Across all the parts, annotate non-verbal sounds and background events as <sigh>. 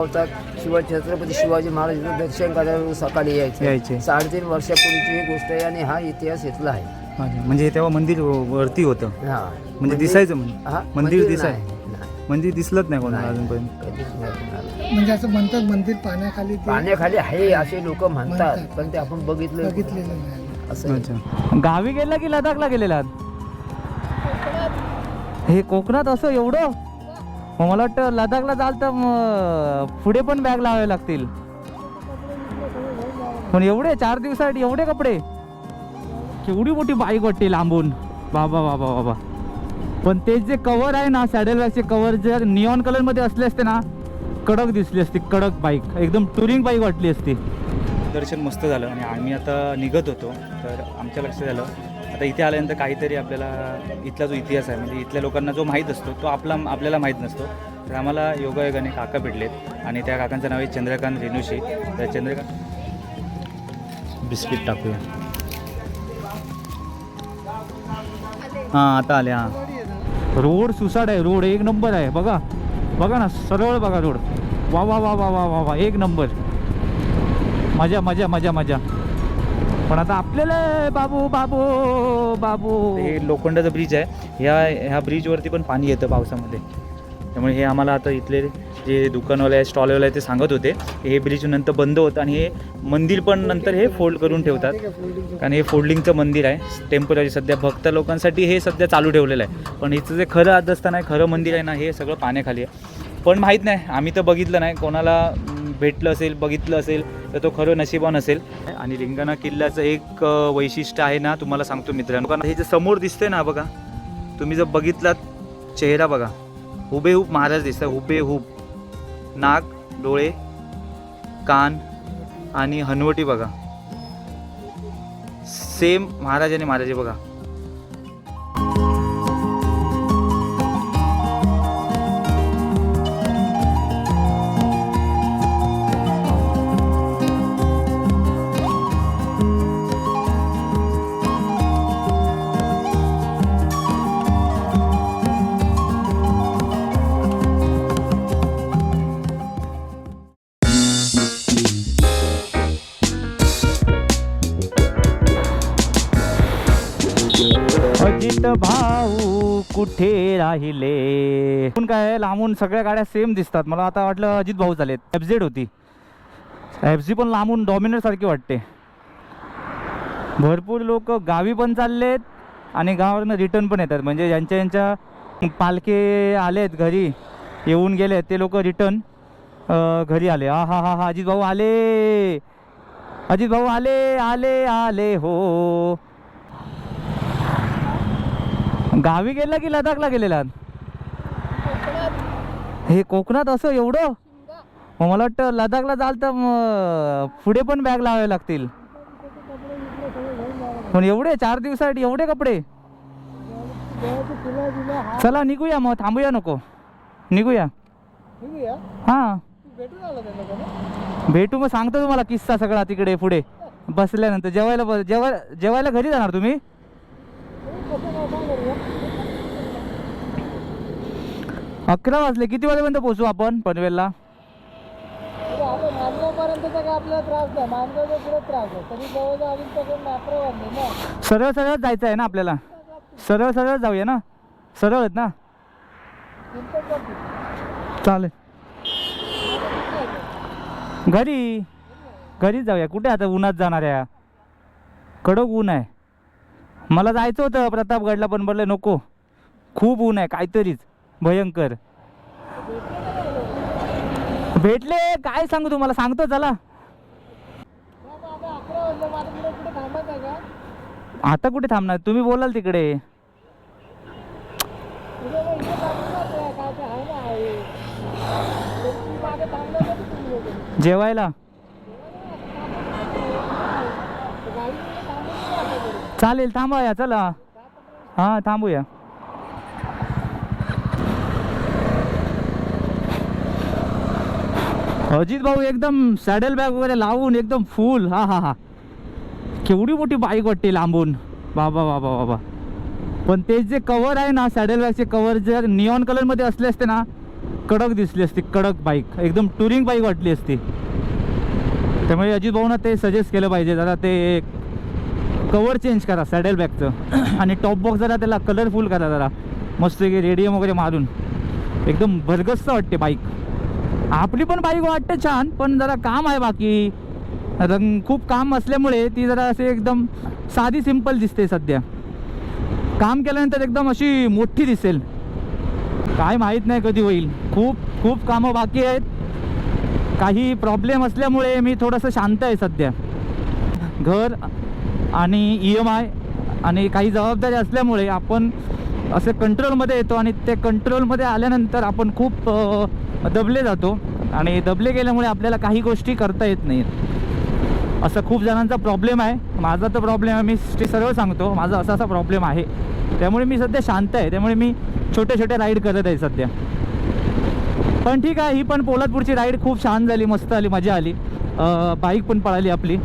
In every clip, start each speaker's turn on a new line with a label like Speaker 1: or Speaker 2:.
Speaker 1: होतात शिवाजी छत्रपती शिवाजी महाराजांचं दर्शन करायला सकाळी
Speaker 2: यायचे.
Speaker 1: यायचे साडेतीन वर्षापूर्वीची ही गोष्ट आहे आणि हा इतिहास इथला आहे
Speaker 2: अच्छा. म्हणजे तेव्हा मंदिर वरती होतं
Speaker 1: हा
Speaker 2: म्हणजे दिसायचं म्हण-
Speaker 1: हा,
Speaker 2: मंदिर दिसाय
Speaker 1: नाही, नाही,
Speaker 2: मंदिर दिसलंच नाही कोणाला
Speaker 1: नाही.
Speaker 2: अजूनपर्यंत
Speaker 1: कधीच नाही कोणाला.
Speaker 3: म्हणजे असं म्हणतात मंदिर पाण्याखाली ते
Speaker 1: पाण्याखाली आहे असे लोक म्हणतात
Speaker 3: म्हणतात.
Speaker 1: पण ते आपण बघितलं
Speaker 3: बघितलेलं नाही
Speaker 1: असं.
Speaker 2: अच्छा गावी गेला की लडाखला गेलेला हे कोकणात असं एवढं मग मला वाटतं लडाखला जाल तर मग पुढे पण बॅग लावावे लागतील. पण एवढे चार दिवसासाठी एवढे कपडे. केवढी मोठी बाईक वाटते लांबून. बाबा बाबा बाबा. पण ते जे कवर आहे ना सॅडल बॅगचे कवर जर निऑन कलरमध्ये असले असते ना कडक दिसली असती कडक बाईक एकदम टुरिंग बाईक वाटली असती. दर्शन मस्त झालं आणि आम्ही आता निघत होतो. तर आमच्या लक्षात आलं. आता इथे आल्यानंतर काहीतरी आपल्याला इथला जो इतिहास आहे म्हणजे इथल्या लोकांना जो माहीत असतो तो आपला आपल्याला माहीत नसतो. तर आम्हाला योगायोगाने काका भेटलेत आणि त्या काकांचं नाव आहे चंद्रकांत रेणुशी. तर चंद्रकांत बिस्किट टाकूया. हां आता आले हां. रोड सुसाड आहे रोड एक नंबर आहे. बघा बघा ना सरळ बघा रोड. वा वा वा वा वा वा वा एक नंबर. मजा मजा मजा मजा. पण आता आपल्याला बाबू बाबू बाबू. हे लोखंडाचा ब्रिज आहे. ह्या ह्या ब्रिजवरती पण पाणी येतं पावसामध्ये. त्यामुळे हे आम्हाला आता इथले जे दुकानवाले आहे स्टॉलवाले आहे ते सांगत होते हे ब्रिज नंतर बंद होतं आणि हे मंदिर पण नंतर हे फोल्ड करून ठेवतात. कारण हे फोल्डिंगचं मंदिर आहे. टेंपररी सध्या भक्त लोकांसाठी हे सध्या चालू ठेवलेलं आहे. पण इथं जे खरं आदस्थान आहे खरं मंदिर आहे ना हे सगळं पाण्याखाली आहे. पण माहीत नाही आम्ही तर बघितलं नाही. कोणाला भेटलं असेल बघितलं असेल तर तो खरं नशिबान असेल. आणि लिंगाणा किल्ल्याचं एक वैशिष्ट्य आहे ना तुम्हाला सांगतो मित्रांनो. कारण हे जे समोर दिसतंय ना बघा. तुम्ही जर बघितलात चेहरा बघा. हुबेहूब महाराज दिसतात हुबेहूब. नाक डोळे कान आणि हनवटी बघा. सेम महाराज आणि महाराजे बघा. अजित भाऊ कुठे राहिले? पण काय लांबून सगळ्या गाड्या सेम दिसतात. मला आता वाटलं अजित भाऊ झालेत. एफझेड होती. एफझी पण लांबून डॉमिनर सारखी वाटते. भरपूर लोक गावी पण चाललेत आणि गावावरनं रिटर्न पण येतात. म्हणजे ज्यांच्या ज्यांच्या पालखे आलेत घरी येऊन गेले ते लोक रिटर्न घरी आले. हा हा हा हा अजित भाऊ आले. अजित भाऊ आले आले आले हो. गावी गेला की लडाखला गेलेला? हे कोकणात असं एवढं? मग मला वाटतं लडाखला जाल तर मग पुढे पण बॅग लावावे लागतील. पण एवढे चार दिवसासाठी एवढे कपडे? चला निघूया मग. थांबूया नको. निघूया. हा. भेटू मग सांगतो तुम्हाला किस्सा सगळा तिकडे पुढे. बसल्यानंतर जेवायला जेवायला जेवायला घरी जाणार तुम्ही? अकरा वाजले. किती वाजेपर्यंत पोहोचू आपण पनवेलला? सरळ सरळ जायचं आहे ना आपल्याला? सरळ सरळ जाऊया ना? सरळ आहेत ना? चालेल. घरी? घरीच जाऊया. कुठे आता उन्हात जाणार आहे? कडक ऊन आहे. मला जायचं होतं प्रतापगडला पण बोलले नको. खूप ऊन आहे काहीतरीच. भयंकर. भेटले काय सांगू तुम्हाला? सांगतो चला. आता कुठे थांबणार? तुम्ही बोलाल तिकडे.
Speaker 3: जेवायला. चालेल थांबा या चला. हां थांबूया आहे ना आहे तू मागे थांबलं तर तुम्ही लोकं.
Speaker 2: जेवायला
Speaker 3: तर गाडीमध्ये थांबून जाते घरी.
Speaker 2: चालेल थांबूया चला हां थांबूया अजित भाऊ एकदम सॅडल बॅग वगैरे लावून एकदम फुल हा हा हा. केवढी मोठी बाईक वाटते लांबून. बाबा बाबा बाबा. पण ते जे कवर आहे ना सॅडल बॅगचे कवर जर निऑन कलरमध्ये असले असते ना कडक दिसली असती कडक बाईक. एकदम टुरिंग बाईक वाटली असती. त्यामुळे अजित भाऊना ते सजेस्ट केलं पाहिजे. जरा ते कवर चेंज करा सॅडल बॅगचं. <clears throat> आणि टॉप बॉक्स जरा त्याला कलरफुल करा जरा. मस्त रेडियम वगैरे मारून. एकदम भरगस्त वाटते बाईक. आपली पण बाईक वाटते छान पण जरा काम आहे बाकी. रंग खूप काम असल्यामुळे ती जरा असे एकदम साधी सिंपल दिसते सध्या. काम केल्यानंतर एकदम अशी मोठी दिसेल. काय माहीत नाही कधी होईल. खूप खूप कामं बाकी आहेत. काही प्रॉब्लेम असल्यामुळे मी थोडंसं शांत आहे सध्या. घर आणि ई एम आय आणि काही जबाबदारी असल्यामुळे आपण असं कंट्रोलमध्ये येतो आणि ते कंट्रोलमध्ये आल्यानंतर आपण खूप दबले जातो. आणि दबले गेल्यामुळे आपल्याला काही गोष्टी करता येत नाहीत. असं खूप जणांचा प्रॉब्लेम आहे. माझा तर प्रॉब्लेम आहे मी ते सरळ सांगतो. माझा असा असा प्रॉब्लेम आहे. त्यामुळे मी सध्या शांत आहे. त्यामुळे मी छोटे छोटे राईड करत आहे सध्या. पण ठीक आहे ही पण पोलादपूरची राईड खूप छान झाली मस्त आली मजा आली. बाईक पण पळाली आपली.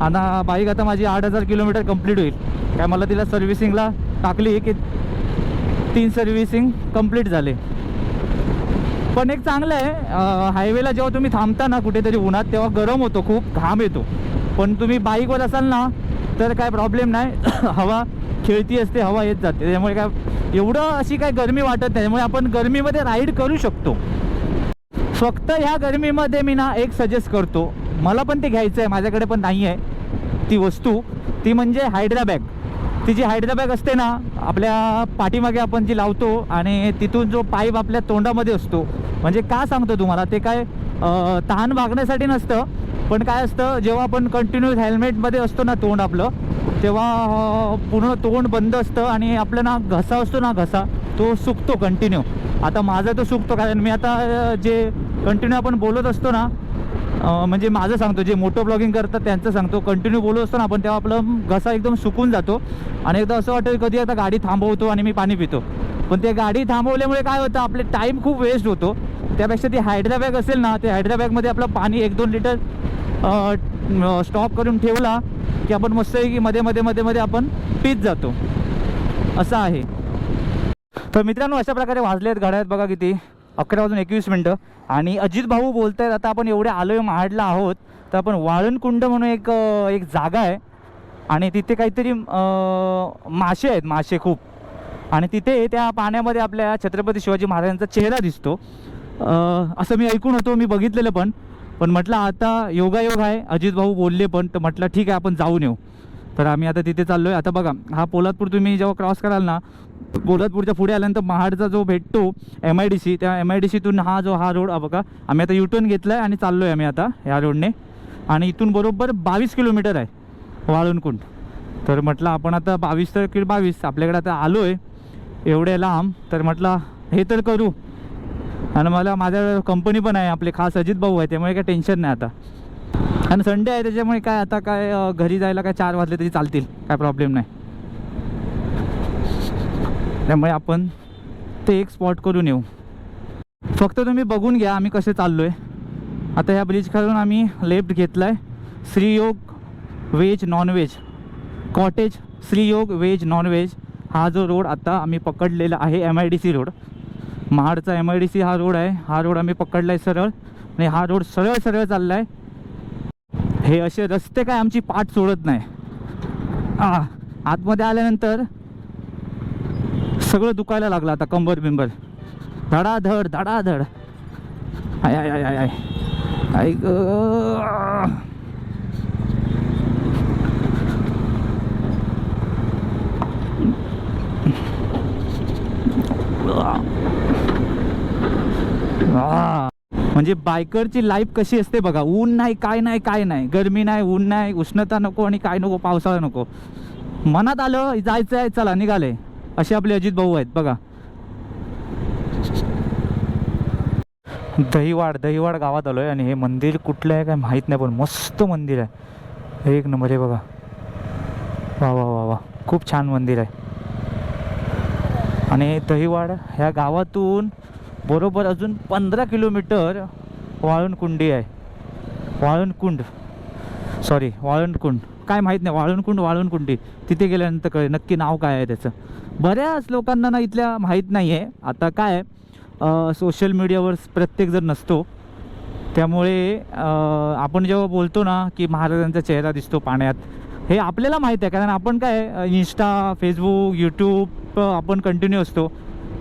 Speaker 2: आता बाईक आता माझी आठ हजार किलोमीटर कंप्लीट होईल. काय मला तिला सर्व्हिसिंगला टाकली की तीन सर्व्हिसिंग कंप्लीट झाले. पण एक चांगलं आहे हायवेला जेव्हा तुम्ही थांबता ना कुठेतरी उन्हात तेव्हा गरम होतो खूप घाम येतो. पण तुम्ही बाईकवर असाल ना तर काय प्रॉब्लेम नाही. <coughs> हवा खेळती असते हवा येत जाते. त्यामुळे काय एवढं अशी काय गरमी वाटत नाही. त्यामुळे आपण गरमीमध्ये राईड करू शकतो. फक्त ह्या गरमीमध्ये मी ना एक सजेस्ट करतो. मला पण ते घ्यायचं आहे माझ्याकडे पण नाही आहे ती वस्तू. ती म्हणजे हायड्रा बॅग ती जी हायड्रा बॅग असते ना आपल्या पाठीमागे आपण जी लावतो आणि तिथून जो पाईप आपल्या तोंडामध्ये असतो. म्हणजे का सांगतो तुम्हाला? ते काय तहान भागण्यासाठी नसतं पण काय असतं जेव्हा आपण कंटिन्यू हेल्मेटमध्ये असतो ना तोंड आपलं तेव्हा पूर्ण तोंड बंद असतं आणि आपलं ना घसा असतो ना घसा तो सुकतो कंटिन्यू आता माझा तो सुकतो कारण मी आता जे कंटिन्यू आपण बोलत असतो ना म्हणजे माझं सांगतो जे मोटो ब्लॉगिंग करतात त्यांचं सांगतो. कंटिन्यू बोलत असतो ना आपण तेव्हा आपलं घसा एकदम सुकून जातो. आणि एकदा असं वाटतं की कधी आता गाडी थांबवतो आणि मी पाणी पितो. पण ते गाडी थांबवल्यामुळे काय होतं आपले टाईम खूप वेस्ट होतो. त्यापेक्षा ती हायड्राबॅग असेल ना ते हायड्राबॅगमध्ये आपलं पाणी एक दोन लिटर स्टॉप करून ठेवला की आपण मस्त आहे की मध्ये मध्ये मध्ये मध्ये आपण पीत जातो. असं आहे. तर मित्रांनो अशा प्रकारे वाजले आहेत घड्यात बघा किती. अकरा वाजून एकवीस मिनटं. आणि अजित भाऊ बोलत आहेत आता आपण एवढे आलो आहे महाडला आहोत तर आपण वाळणकुंड म्हणून एक एक जागा आहे. आणि तिथे काहीतरी मासे आहेत मासे खूप. आणि तिथे त्या पाण्यामध्ये आपल्या छत्रपती शिवाजी महाराजांचा चेहरा दिसतो. असं मी ऐकून होतो मी बघितलेलं पण. पण म्हटलं आता योगायोग आहे अजित भाऊ बोलले पण तर म्हटलं ठीक आहे आपण जाऊन येऊ. तर आम्ही आता तिथे चाललो आहे आता बघा हा पोलादपूर तुम्ही जेव्हा क्रॉस कराल ना पोलादपूरच्या पुढे आल्यानंतर महाडचा जो भेटतो एम आय डी सी त्या एम आय डी सीतून हा जो हा रोड बघा आम्ही आता युटर्न घेतला आहे आणि चाललो आहे आम्ही आता ह्या रोडने आणि इथून बरोबर बावीस किलोमीटर आहे वाळूनकुंड. तर म्हटलं आपण आता बावीस तर किलो बावीस आपल्याकडे आता आलो आहे एवढे लांब. तर म्हटलं हे तर करू. आणि मला माझ्या कंपनी पण आहे आपले खास अजित भाऊ आहे त्यामुळे काय टेन्शन नाही आता. आणि संडे आहे त्याच्यामुळे काय आता काय घरी जायला काय चार वाजले तरी चालतील. काय प्रॉब्लेम नाही. त्यामुळे आपण ते एक स्पॉट करून येऊ. फक्त तुम्ही बघून घ्या आम्ही कसे चाललो आहे आता ह्या ब्रिज खालून आम्ही लेफ्ट घेतला आहे Shriyog veg non veg cottage Shriyog veg non veg हा जो रोड आता आम्ही पकडलेला आहे M I D C road महाडचा M I D C हा रोड आहे. हा रोड आम्ही पकडला आहे सरळ. आणि हा रोड सरळ सरळ चालला आहे हे असे रस्ते काय आमची पाठ सोडत नाही. आतमध्ये आल्यानंतर सगळं दुखायला लागलं आता कंबर बिंबर. धडाधड धडाधड. आय आय आय आय आय. ऐक ग. म्हणजे बायकरची लाईफ कशी असते बघा. ऊन नाही काय नाही काय नाही. गरमी नाही ऊन नाही उष्णता नको आणि काय नको पावसाळा नको. मनात आलं जायचं आहे चला निघाले. असे आपले अजित भाऊ आहेत बघा. दहीवाड दहीवाड गावात आलोय आणि हे मंदिर कुठलं आहे काय माहीत नाही पण मस्त मंदिर आहे. एक नंबर आहे बघा. वा वा वा वा. खूप छान मंदिर आहे. आणि दहीवाड ह्या गावातून बरोबर अजून पंधरा किलोमीटर वाळणकुंडी आहे. वाळणकुंड सॉरी वाळणकुंड काय माहीत नाही वाळणकुंड वाळणकुंडी तिथे गेल्यानंतर कळेल नक्की नाव काय आहे त्याचं. बऱ्याच लोकांना ना इथल्या माहीत नाही आहे आता काय सोशल मीडियावर प्रत्येकजण नसतो. त्यामुळे आपण जेव्हा बोलतो ना की महाराजांचा चेहरा दिसतो पाण्यात हे आपल्याला माहीत आहे. कारण आपण काय इंस्टा फेसबुक यूट्यूब आपण कंटिन्यू असतो.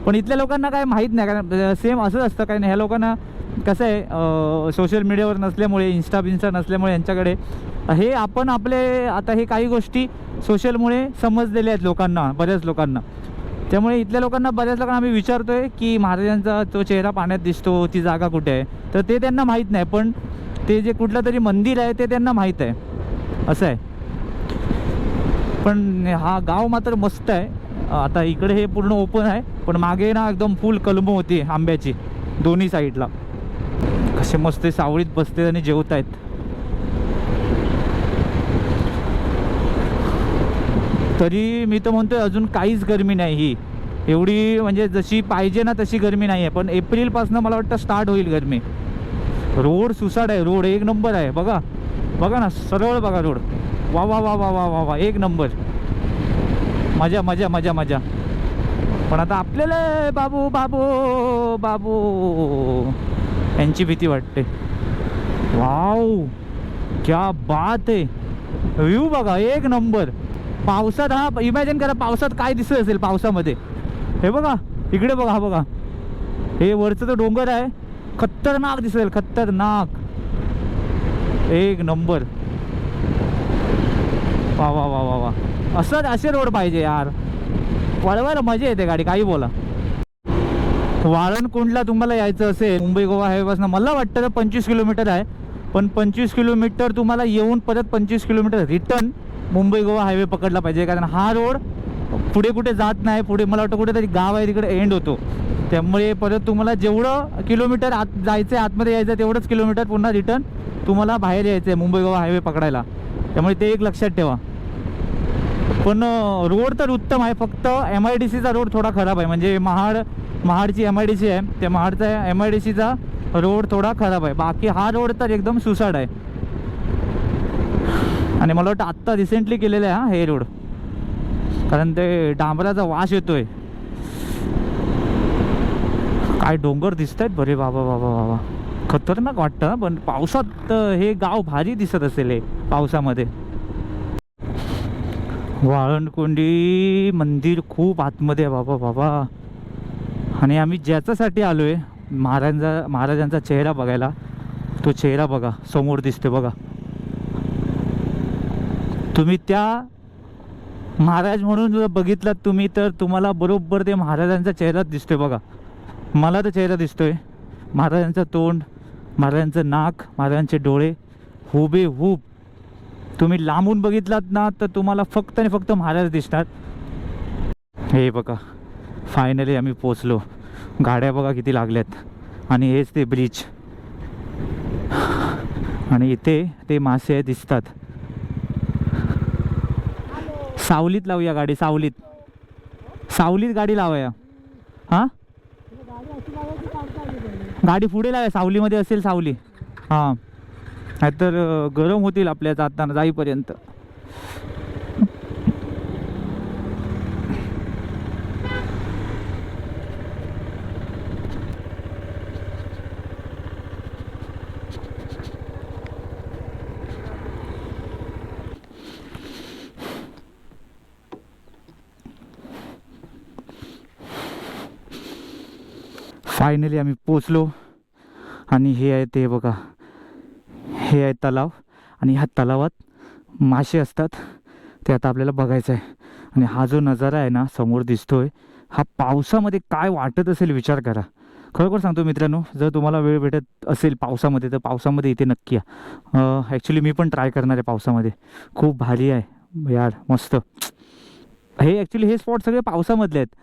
Speaker 2: पण इथल्या लोकांना काय माहीत नाही कारण सेम असंच असतं कारण ह्या लोकांना कसं आहे सोशल मीडियावर नसल्यामुळे इन्स्टा बिन्स्टा नसल्यामुळे यांच्याकडे हे आपण आपले आता हे काही गोष्टी सोशलमुळे समजलेल्या आहेत लोकांना बऱ्याच लोकांना. त्यामुळे इथल्या लोकांना बऱ्याच लोकांना आम्ही विचारतो आहे की महाराजांचा तो चेहरा पाण्यात दिसतो ती जागा कुठे आहे? तर ते त्यांना माहीत नाही पण ते जे कुठलं तरी मंदिर आहे ते त्यांना माहीत आहे. असं आहे. पण हा गाव मात्र मस्त आहे. आता इकडे हे पूर्ण ओपन आहे पण मागे ना एकदम फुल कलम होती आंब्याची दोन्ही साईडला कसे मस्त सावळीत बसते आणि जेवत आहेत. तरी मी तर म्हणतोय अजून काहीच गरमी नाही ही. एवढी म्हणजे जशी पाहिजे ना तशी गरमी नाही आहे पण एप्रिलपासनं मला वाटतं स्टार्ट होईल गरमी. रोड सुसाट आहे रोड एक नंबर आहे बघा. बघा ना सरळ बघा रोड. वा वा वा वा वा वा वा एक नंबर. मजा मजा मजा मजा. पण आता आपल्याला बाबू बाबू बाबू. यांची भीती वाटते. वाव क्या बात आहे. व्ह्यू बघा एक नंबर. पावसात हा इमॅजिन करा पावसात काय दिसत असेल पावसामध्ये. हे बघा इकडे बघा हा बघा. हे वरचं तो डोंगर आहे. खतरनाक दिसेल खतरनाक. एक नंबर. वा वा वा वा वा. असंच असे रोड पाहिजे यार. वळवायला मजा येते गाडी काही बोला. वाळणकुंडला तुम्हाला यायचं असेल मुंबई गोवा हायवेपासून मला वाटतं तर पंचवीस किलोमीटर आहे. पण पंचवीस किलोमीटर तुम्हाला येऊन परत पंचवीस kilometre return Mumbai Goa highway पकडला पाहिजे. कारण हा रोड पुढे कुठे जात नाही. पुढे मला वाटतं कुठेतरी गाव आहे तिकडे एंड होतो. त्यामुळे परत तुम्हाला जेवढं किलोमीटर आत जायचं आहे आतमध्ये यायचं आहे तेवढंच किलोमीटर पुन्हा रिटर्न तुम्हाला बाहेर यायचं आहे मुंबई गोवा हायवे पकडायला. त्यामुळे ते एक लक्षात ठेवा. पण रोड तर उत्तम आहे. फक्त एम आय डी सीचा रोड थोडा खराब आहे. म्हणजे महाड महाडची एम आय डी सी आहे. त्या महाडचा एम आय डी सीचा रोड थोडा खराब आहे. बाकी हा रोड तर एकदम सुसाड आहे. आणि मला वाटतं आत्ता रिसेंटली केलेलं आहे हा हे रोड. कारण ते डांबराचा वास येतोय. काय डोंगर दिसत आहेत बरे. बाबा बाबा बाबा. खतरनाक वाटतं पण पावसात हे गाव भारी दिसत असेल हे पावसामध्ये. वाळणकोंडी मंदिर खूप आतमध्ये आहे बाबा बाबा. आणि आम्ही ज्याच्यासाठी आलो आहे महाराजांचा महाराजांचा चेहरा बघायला तो चेहरा बघा समोर दिसते बघा. तुम्ही त्या महाराज म्हणून जर बघितलात तुम्ही तर तुम्हाला बरोबर ते महाराजांचा चेहराच दिसतोय बघा. मला तर चेहरा दिसतोय. महाराजांचं तोंड महाराजांचं नाक महाराजांचे डोळे हुबे हुब तुम्ही लांबून बघितलात ना तर तुम्हाला फक्त आणि फक्त महाराज दिसतात. हे बघा फायनली आम्ही पोचलो गाड्या बघा किती लागल्यात. आणि हेच ते ब्रिज आणि इथे ते मासे दिसतात. सावलीत लावूया गाडी सावलीत. सावलीत गाडी लावूया. हां?
Speaker 3: गाडी
Speaker 2: गाडी पुढे लावा सावलीमध्ये असेल सावली. हां. नाहीतर गरम होतील आपल्या जाताना जाईपर्यंत. फायनली आम्ही पोचलो. आणि हे आहे ते बघा. हे आहे तलाव आणि ह्या तलावात मासे असतात. ते आता आपल्याला बघायचं आहे. आणि हा जो नजारा आहे ना समोर दिसतोय हा पावसामध्ये काय वाटत असेल विचार करा. खरोखर सांगतो मित्रांनो जर तुम्हाला वेळ भेटत असेल पावसामध्ये तर पावसामध्ये इथे नक्की या. ॲक्च्युली मी पण ट्राय करणार आहे पावसामध्ये. खूप भारी आहे. यार मस्त. हे ॲक्च्युली हे स्पॉट सगळे पावसामधले आहेत.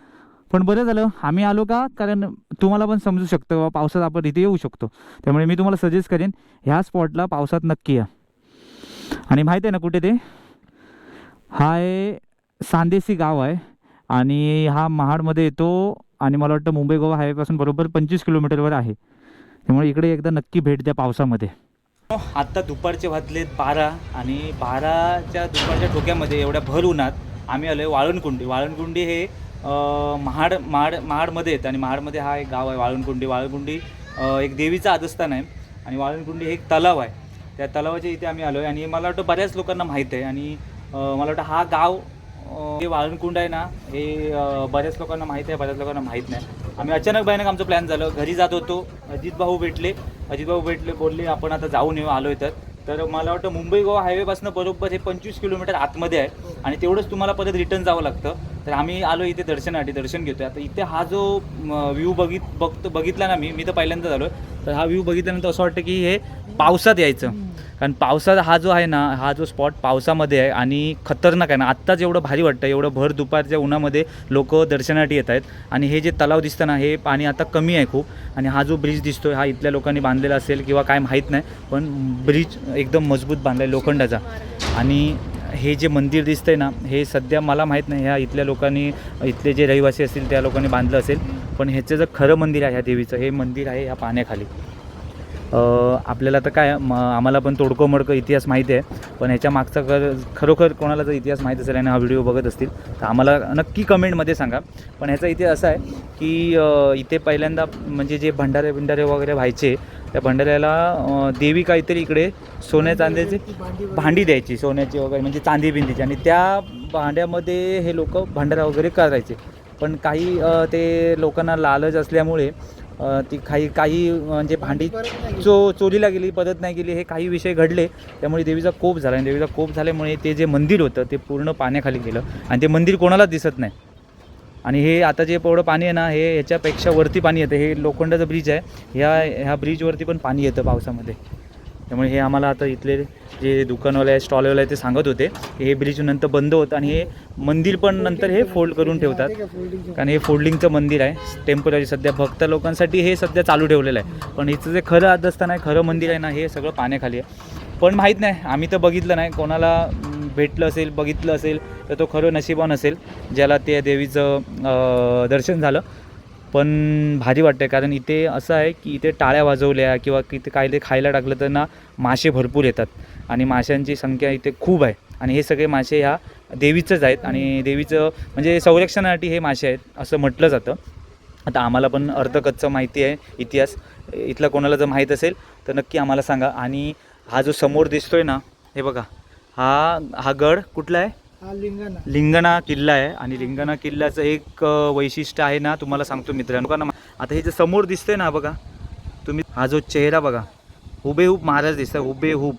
Speaker 2: पण बरं झालं आम्ही आलो का? कारण तुम्हाला पण समजू शकतं बाबा पावसात आपण इथे येऊ शकतो. त्यामुळे मी तुम्हाला सजेस्ट करेन ह्या स्पॉटला पावसात नक्की या. आणि माहीत आहे ना कुठे ते? हा आहे सांदेसी गाव आहे. आणि हा महाडमध्ये येतो आणि मला वाटतं मुंबई गोवा हायवेपासून बरोबर पंचवीस किलोमीटरवर आहे. त्यामुळे इकडे एकदा नक्की भेट द्या पावसामध्ये. आत्ता दुपारचे वाजलेत बारा आणि बाराच्या दुपारच्या ठोक्यामध्ये एवढ्या भर उन्हात आम्ही आलो आहे वाळणकुंडी वाळणकुंडी हे महाड महाड महाडमध्ये आहेत आणि महाडमध्ये हा एक गाव आहे वाळणकुंडी वाळणकुंडी एक देवीचं आदस्थान आहे. आणि वाळणकुंडी हे एक तलाव आहे. त्या तलावाच्या इथे आम्ही आलो आहे आणि मला वाटतं बऱ्याच लोकांना माहीत आहे. आणि मला वाटतं हा गाव हे वाळणकुंड आहे ना हे बऱ्याच लोकांना माहीत आहे बऱ्याच लोकांना माहीत नाही. आम्ही अचानक भयानक आमचं प्लॅन झालं. घरी जात होतो. अजित भाऊ भेटले. अजित भाऊ भेटले बोलले आपण आता जाऊन येऊ. आलो तर. तर मला वाटतं मुंबई गोवा हायवेपासून बरोबर हे पंचवीस किलोमीटर आतमध्ये आहे. आणि तेवढंच तुम्हाला परत रिटर्न जावं लागतं. तर आम्ही आलो इथे दर्शनासाठी दर्शन घेतो आता इथे हा जो व्ह्यू बघित बघतो बघितला ना मी मी तर पहिल्यांदा झालो तर हा व्ह्यू बघितल्यानंतर असं वाटतं की हे पावसात यायचं. कारण पावसात हा जो आहे ना हा जो स्पॉट पावसामध्ये आहे आणि खतरनाक आहे ना. आत्ताच एवढं भारी वाटतं एवढं भर दुपारच्या उन्हामध्ये लोक दर्शनासाठी येत आहेत. आणि हे जे तलाव दिसतं ना हे पाणी आता कमी आहे खूप. आणि हा जो ब्रिज दिसतोय हा इथल्या लोकांनी बांधलेला असेल किंवा काय माहीत नाही पण ब्रिज एकदम मजबूत बांधला आहे लोखंडाचा आणि हे जे मंदिर दिसतंय ना हे सध्या मला माहीत नाही. ह्या इथल्या लोकांनी इथले जे रहिवासी असतील त्या लोकांनी बांधलं असेल. पण ह्याचं जे खरं मंदिर आहे ह्या देवीचं हे मंदिर आहे ह्या पाण्याखाली. आपल्याला तर काय म आम्हाला पण तोडकं मोडकं इतिहास माहिती आहे. पण ह्याच्या मागचा खर खरोखर कोणाला जर इतिहास माहीत असेल आणि हा व्हिडिओ बघत असतील तर आम्हाला नक्की कमेंटमध्ये सांगा. पण ह्याचा इतिहास असा आहे की इथे पहिल्यांदा म्हणजे जे भंडारे बिंडारे वगैरे व्हायचे त्या भंडाऱ्याला देवी काहीतरी इकडे सोन्या चांदीची भांडी द्यायची सोन्याची वगैरे म्हणजे चांदी बिंदीची. आणि त्या भांड्यामध्ये हे लोक भंडारा वगैरे करायचे. पण काही ते लोकांना लालच असल्यामुळे ती काही काही म्हणजे भांडी चो चोरीला गेली परत नाही गेली हे काही विषय घडले. त्यामुळे देवीचा कोप झाला. आणि देवीचा कोप झाल्यामुळे ते जे मंदिर होतं ते पूर्ण पाण्याखाली गेलं. आणि ते मंदिर कोणालाच दिसत नाही. आणि हे आता जे पवडं पाणी आहे ना हे ह्याच्यापेक्षा वरती पाणी येतं. हे लोखंडाचं ब्रिज आहे. ह्या ह्या ब्रिजवरती पण पाणी येतं पावसामध्ये. त्यामुळे हे आम्हाला आता इथले जे दुकानवाले आहे स्टॉलवाले आहे ते सांगत होते की हे ब्रिज नंतर बंद होतं आणि हे मंदिर पण नंतर हे फोल्ड करून ठेवतात. कारण हे फोल्डिंगचं मंदिर आहे टेंपररी सध्या भक्त लोकांसाठी हे सध्या चालू ठेवलेलं आहे. पण इथं जे खरं आदस्थान आहे खरं मंदिर आहे ना हे सगळं पाण्याखाली आहे. पण माहीत नाही आम्ही तर बघितलं नाही. कोणाला भेटलं असेल बघितलं असेल तर तो खरं नशिबान असेल ज्याला त्या देवीचं दर्शन झालं. पण भारी वाटतं कारण इथे असं आहे की इथे टाळ्या वाजवल्या किंवा इथे काय ते खायला टाकलं तर ना मासे भरपूर येतात. आणि माशांची संख्या इथे खूप आहे. आणि हे सगळे मासे ह्या देवीचंच आहेत आणि देवीचं म्हणजे संरक्षणासाठी हे मासे आहेत असं म्हटलं जातं. आता आम्हाला पण अर्धकच्चं माहिती आहे इतिहास. इथला कोणाला जर माहीत असेल तर नक्की आम्हाला सांगा. आणि हा जो समोर दिसतोय ना हे बघा. हा हा गड कुठला आहे?
Speaker 3: लिंगाणा.
Speaker 2: लिंगणा किल्ला आहे आणि लिंगणा किल्ल्याचं एक वैशिष्ट्य आहे ना तुम्हाला सांगतो मित्रांनो. कारण आता हे जे समोर दिसतंय ना बघा तुम्ही हा जो चेहरा बघा हुबेहूब महाराज दिसतंय. हुबेहूब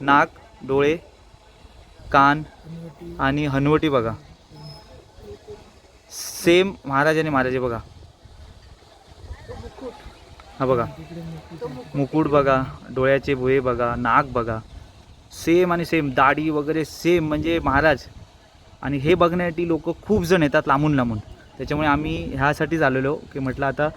Speaker 2: नाक डोळे कान आणि हनवटी बघा. सेम महाराज आणि महाराजे बघा. हा बघा. मुकुट बघा डोळ्याचे भुये बघा नाक बघा. सेम आणि सेम दाढी वगैरे सेम म्हणजे महाराज. आणि हे बघण्यासाठी लोक खूप जण येतात लांबून लांबून. त्याच्यामुळे आम्ही ह्यासाठीच आलेलो की म्हटलं आता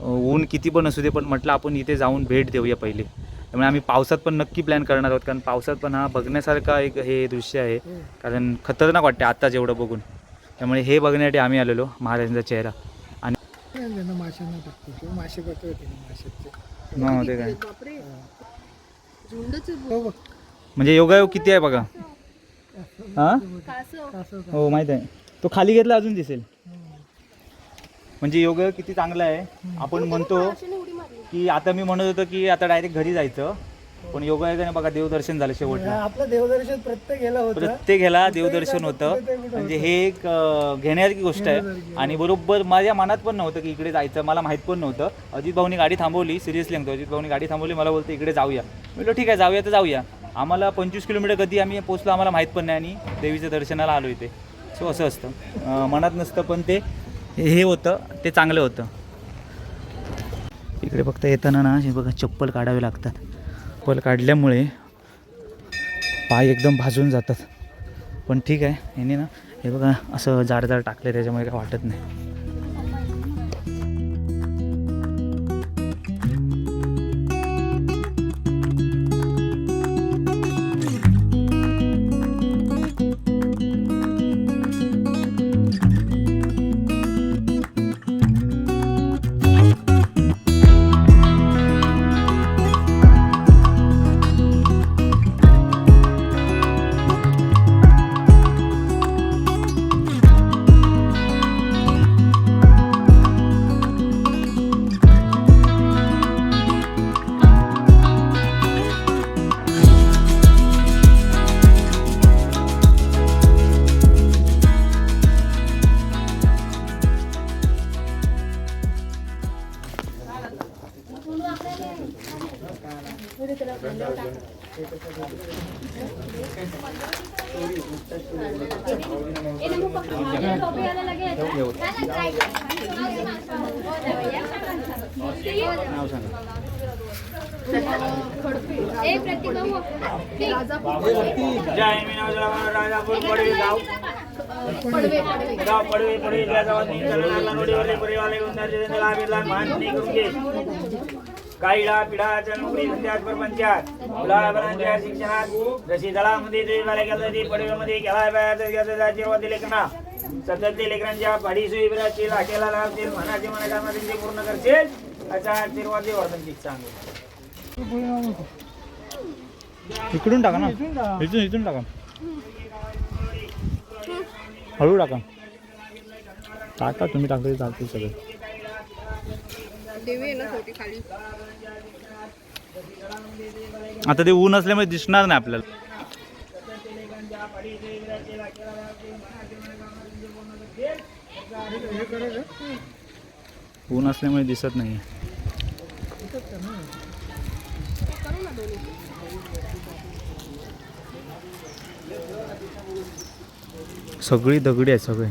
Speaker 2: ऊन किती पण असू दे पण म्हटलं आपण इथे जाऊन भेट देऊया पहिले. त्यामुळे आम्ही पावसात पण नक्की प्लॅन करणार आहोत कारण पावसात पण हा बघण्यासारखा एक हे दृश्य आहे. कारण खतरनाक वाटते आता जेवढं बघून. त्यामुळे हे बघण्यासाठी आम्ही आलेलो महाराजांचा चेहरा. आणि
Speaker 3: मासे
Speaker 2: हा,
Speaker 3: हो
Speaker 2: म्हणजे योगायोग किती आहे बघा? हां? हो माहीत आहे. तो खाली घेतला अजून दिसेल. म्हणजे योग किती चांगला आहे? आपण म्हणतो की आता मी म्हणत होतो की आता डायरेक्ट घरी जायचं. पण योगायोगाने बघा देवदर्शन झालं शेवटला.
Speaker 3: आपलं देवदर्शन प्रत्येक गेला होतं.
Speaker 2: प्रत्येक ह्याला देवदर्शन होतं. म्हणजे हे एक घेण्यासारखी गोष्ट आहे. आणि बरोबर माझ्या मनात पण नव्हतं की इकडे जायचं. मला माहीत पण नव्हतं. अजित भाऊनी गाडी थांबवली. सिरियसली सांगतो अजित भाऊनी गाडी थांबवली. मला बोलतो इकडे जाऊया. म्हटलं ठीक आहे जाऊया तर जाऊया. आम्हाला पंचवीस किलोमीटर कधी आम्ही पोचलो आम्हाला माहीत पण नाही आणि देवीच्या दर्शनाला आलो इथे. सो असं असतं. मनात नसतं पण ते हे होतं ते चांगलं होतं. इकडे फक्त येताना ना हे बघा चप्पल काढावे लागतात. चप्पल काढल्यामुळे पाय एकदम भाजून जातात. पण ठीक आहे ह्याने ना हे बघा असं जाड जाड टाकलं त्याच्यामुळे काय वाटत नाही.
Speaker 4: गाव गाव पडवे पडवे या गावात मी तरुणाला करून घे काळीडा पिढाच्या नोकरी धंद्यात प्रपंचात. मुलाबाळांच्या शिक्षणात जशी दळामध्ये ते वाल्या गेलं ते पडव्यामध्ये केला पाहिजे आशीर्वाद दिले कना सतत ते लेकरांच्या पाडी सोयी बिरातील आकेला लावतील मनाचे मनाकामा त्यांचे पूर्ण करतील असा आशीर्वाद देवा त्यांची सांगू
Speaker 2: इकडून टाका ना. इथून इथून टाका. हळू टाका. टाका तुम्ही टाकले चालते सगळे.
Speaker 5: देवी आहे ना छोटी खाली
Speaker 2: आता ते ऊन असल्यामुळे दिसणार नाही आपल्याला. ऊन असल्यामुळे दिसत नाही सगळी दगडी आहेत सगळे.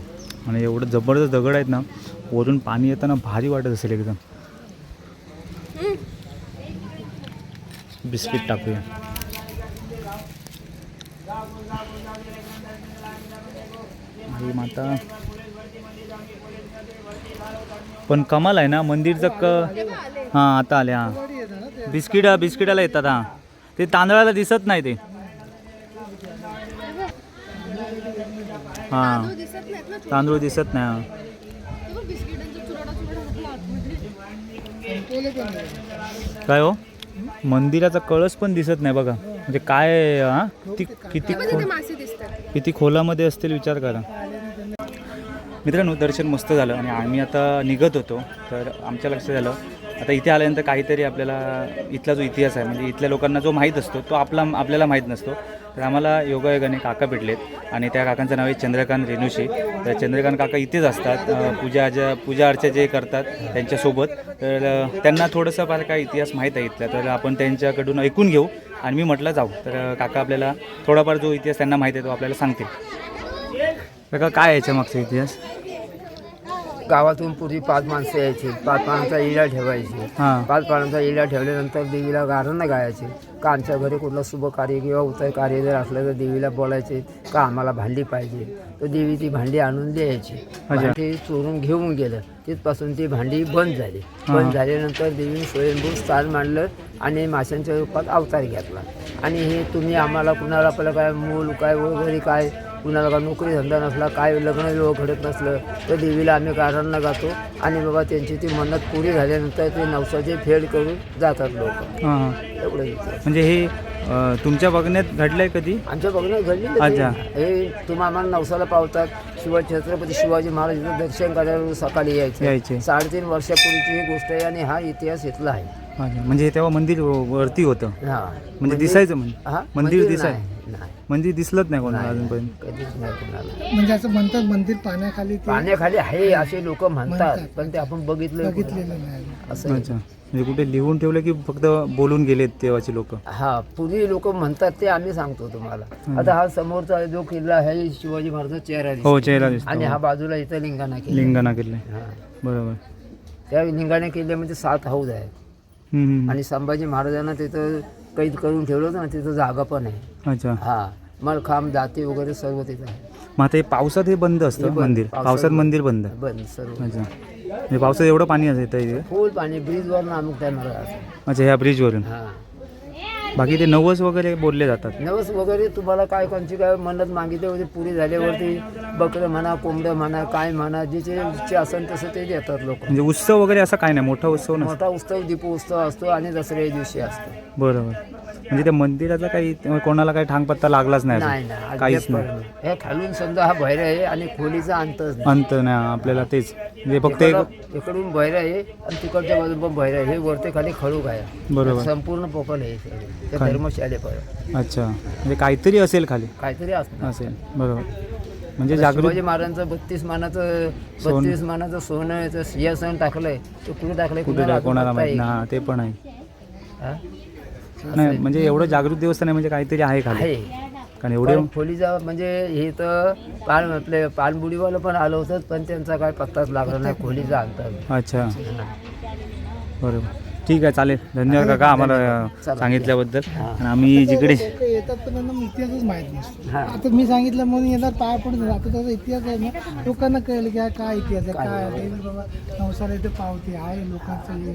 Speaker 2: आणि एवढं जबरदस्त दगड आहेत ना वरून पाणी येताना भारी वाटत असेल एकदम. बिस्किट टाकूया. आई माता. पण कमाल आहे ना मंदिरचं क हां आता आले हां. बिस्किट बिस्किटाला येतात हां. ते तांदळाला दिसत नाही ते. हां. तांदूळ दिसत नाही हां. काय हो? मंदिराचा कळस पण दिसत नाही बघा. म्हणजे काय हा? किती किती खो किती खोलामध्ये असतील विचार करा. मित्रांनो दर्शन मस्त झालं आणि आम्ही आता निघत होतो. तर आमच्या लक्षात आलं आता इथे आल्यानंतर काहीतरी आपल्याला इथला जो इतिहास आहे म्हणजे इथल्या लोकांना जो माहीत असतो तो आपला आपल्याला माहीत नसतो. तर आम्हाला योगायोगाने काका भेटलेत आणि त्या काकांचं नाव आहे चंद्रकांत रेणुशी. तर चंद्रकांत काका इथेच असतात पूजा ज्या पूजा अर्चा जे करतात त्यांच्यासोबत. तर त्यांना थोडंसं फार काय इतिहास माहीत आहे इथला तर आपण त्यांच्याकडून ऐकून घेऊ आणि मी म्हटलं जाऊ. तर काका आपल्याला थोडाफार जो इतिहास त्यांना माहीत आहे तो आपल्याला सांगतील. काका काय आहे याच्या मागचा इतिहास?
Speaker 1: गावातून पूर्वी पाच माणसं यायची. पाच पानांचा इडा ठेवायची.
Speaker 2: हां.
Speaker 1: पाच पानांचा इडा ठेवल्यानंतर देवीला गारणं गायचे का आमच्या घरी कुठलं शुभ कार्य किंवा उतर कार्य जर असलं तर देवीला बोलायचे का आम्हाला भांडी पाहिजे? तर देवी ती भांडी आणून द्यायची. भांडी चोरून घेऊन गेलं. तिथपासून ती भांडी बंद झाली. बंद झाल्यानंतर देवीने स्वयंभू स्थान मांडलं आणि माशांच्या रूपात अवतार घेतला. आणि हे तुम्ही आम्हाला कुणाला आपलं काय मूल काय वगैरे काय कुणाला का नोकरी धंदा नसला काय लग्न विवाह घडत नसलं तर देवीला आम्ही गारांना गातो. आणि बाबा त्यांची ती मन्नत पुरी झाल्यानंतर ते नवसाचे फेड करून जातात लोक.
Speaker 2: हां.
Speaker 1: एवढं.
Speaker 2: म्हणजे हे अं, तुमच्या बघण्यात घडलंय कधी?
Speaker 1: आमच्या बघण्यात घडली
Speaker 2: अच्छा.
Speaker 1: हे तुम्हा आम्हाला नवसाला पावतात. शिवा छत्रपती शिवाजी महाराजांचं दर्शन करायला सकाळी
Speaker 2: यायचे.
Speaker 1: यायचे. साडेतीन वर्षापूर्वीची ही गोष्ट आहे आणि हा इतिहास इथला आहे.
Speaker 2: अच्छा. म्हणजे तेव्हा मंदिर वरती होतं.
Speaker 1: हा.
Speaker 2: म्हणजे दिसायचं म्हणजे
Speaker 1: हा.
Speaker 2: मंदिर दिसाय
Speaker 1: नाही, नाही.
Speaker 2: मंदिर दिसलंच नाही कोणाला अजूनपर्यंत?
Speaker 1: कधीच नाही कोणाला.
Speaker 3: म्हणजे असं म्हणतात मंदिर पाण्याखाली ते.
Speaker 1: पाण्याखाली आहे असे लोक म्हणतात पण ते आपण बघितलं
Speaker 3: बघितलेलं नाही
Speaker 1: असं.
Speaker 2: अच्छा. म्हणजे कुठे लिहून ठेवलं की फक्त बोलून गेलेत तेव्हाचे लोक?
Speaker 1: हा पूर्वी लोक म्हणतात ते आम्ही सांगतो तुम्हाला. आता हा समोरचा जो किल्ला आहे शिवाजी महाराजांचा चेहरा दिसतो.
Speaker 2: हो चेहरा दिसतो
Speaker 1: आणि हा बाजूला इथं लिंगाणा किल्ला
Speaker 2: लिंगाणा किल्ले
Speaker 1: हा.
Speaker 2: बरोबर.
Speaker 1: त्या लिंगाणा किल्ल्यामध्ये सात हौद आहेत.
Speaker 2: हम्म, हम्म.
Speaker 1: आणि संभाजी महाराजांना तिथं कैद करून ठेवलं होतं ना तिथं जागा पण आहे.
Speaker 2: अच्छा.
Speaker 1: हा मलखांब दाते वगैरे सर्व तिथं आहे.
Speaker 2: मग आता हे पावसात हे बंद
Speaker 1: हे
Speaker 2: असतं
Speaker 1: बंद.
Speaker 2: मंदिर.
Speaker 1: पावसात
Speaker 2: पावसात
Speaker 1: बंद.
Speaker 2: मंदिर बंद.
Speaker 1: बंद सर्व.
Speaker 2: अच्छा. म्हणजे पावसात एवढं पाणी असतं इथे
Speaker 1: फुल पाणी ब्रिजवर अमुक टायमाला
Speaker 2: अच्छा ह्या ब्रिजवरून.
Speaker 1: हा.
Speaker 2: बाकी ते नवस वगैरे बोलले जातात.
Speaker 1: नवस वगैरे तुम्हाला काय कोणची काय मन्नत मागितली होती पुरी झाल्यावरती बकरं म्हणा कोंबडं म्हणा काय म्हणा जिचे इच्छा असेल तसं ते देतात लोक.
Speaker 2: म्हणजे उत्सव वगैरे असा काय नाही मोठा उत्सव नसतो.
Speaker 1: मोठा उत्सव दीपोत्सव असतो आणि दसऱ्या दिवशी असतो.
Speaker 2: बरोबर. म्हणजे त्या मंदिराचा काही कोणाला काही ठांगपत्ता लागलाच नाही काहीच नाही.
Speaker 1: हे खालून समजा हा भैर आहे आणि खोलीचा अंतच नाही.
Speaker 2: अंत नाही आपल्याला तेच. म्हणजे फक्त
Speaker 1: इकडून भैर आहे आणि तिकडच्या बाजून पण भैर आहे. हे वरते खाली खडूक आहे.
Speaker 2: बरोबर.
Speaker 1: संपूर्ण पोकल आहे. धर्मशालेपर्यंत
Speaker 2: अच्छा. म्हणजे काहीतरी असेल खाली.
Speaker 1: काहीतरी
Speaker 2: असेल. बरोबर. म्हणजे जागृत
Speaker 1: महाराजांचं बत्तीस मानाचं. बत्तीस मानाचं सोनं सिंहासन टाकलंय. ते कुठे टाकलंय?
Speaker 2: कुठे
Speaker 1: कुणाला
Speaker 2: माहीत
Speaker 1: पत्ता
Speaker 2: ते पण आहे
Speaker 1: आहे. हा?
Speaker 2: नाही म्हणजे एवढं जागृत देवस्थान आहे म्हणजे काहीतरी आहे खाली.
Speaker 1: आहे.
Speaker 2: कारण एवढे
Speaker 1: पण खोलीचा म्हणजे हे तर पान आपले पानबुडीवालं पण आलं होतं पण त्यांचा काय पत्ताच लागला नाही खोलीचा अंतर.
Speaker 2: अच्छा. बरोबर. ठीक आहे चालेल. धन्यवाद काका आम्हाला. सांगितल्याबद्दल. आणि आम्ही जिकडे
Speaker 3: येतात पण त्यांना इतिहासच माहीत नसतो.
Speaker 1: हा.
Speaker 3: आता मी सांगितलं म्हणून येणार पाय पडत आता त्याचा इतिहास आहे ना लोकांना कळलं की काय इतिहास आहे काय आहे. बाबा नवसाला इथे पावते आहे लोकांचं हे.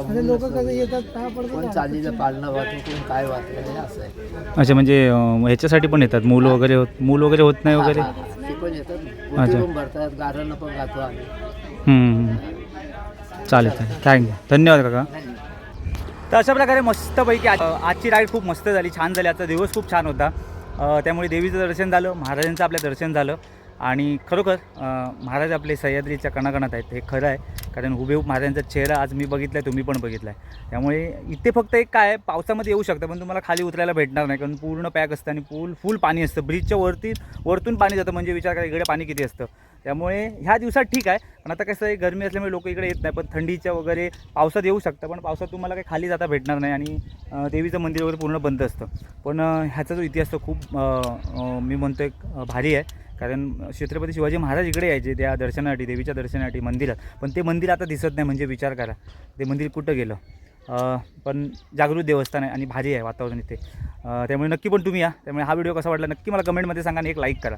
Speaker 3: आणि लोक कसं येतात पाय पडतात
Speaker 1: वाचून कोण काय वाचलं असं आहे.
Speaker 2: अच्छा म्हणजे ह्याच्यासाठी पण येतात मूल वगैरे होत मूल वगैरे होत नाही वगैरे.
Speaker 1: ते पण येतात.
Speaker 2: अच्छा.
Speaker 1: भरतात गारणं पण गातो आम्ही.
Speaker 2: चालेल चालेल. थँक्यू धन्यवाद काका. तर अशा प्रकारे मस्तपैकी आज- आजची राईड खूप मस्त झाली छान झाली. आजचा दिवस खूप छान होता. त्यामुळे देवीचं दर्शन झालं महाराजांचं आपलं दर्शन झालं. आणि खरोखर महाराज आपले सह्याद्रीच्या कणाकणात आहेत हे खरं आहे. कारण हुबेहूब महाराजांचा चेहरा आज मी बघितला आहे तुम्ही पण बघितला आहे त्यामुळे इथे फक्त एक काय पावसामध्ये येऊ शकतं पण तुम्हाला खाली उतरायला भेटणार नाही. कारण पूर्ण पॅक असतं आणि पूल फुल पाणी असतं. ब्रिजच्या वरती वरतून पाणी जातं म्हणजे विचार करा इकडे पाणी किती असतं. त्यामुळे ह्या दिवसात ठीक आहे पण आता कसं आहे गरमी असल्यामुळे लोक इकडे येत नाही. पण थंडीच्या वगैरे पावसात येऊ शकतं पण पावसात तुम्हाला काही खाली जाता भेटणार नाही आणि देवीचं मंदिर वगैरे पूर्ण बंद असतं. पण ह्याचा जो इतिहास तो खूप मी म्हणतो एक भारी आहे. कारण छत्रपती शिवाजी महाराज इकडे यायचे त्या दर्शनासाठी देवीच्या दर्शनासाठी मंदिरात. पण ते मंदिर आता दिसत नाही म्हणजे विचार करा. ते मंदिर कुठं गेलं? पण जागृत देवस्थान आहे आणि भारी आहे वातावरण इथे. त्यामुळे नक्की पण तुम्ही या. त्यामुळे हा व्हिडिओ कसा वाटला नक्की मला कमेंटमध्ये सांगा आणि एक लाईक करा.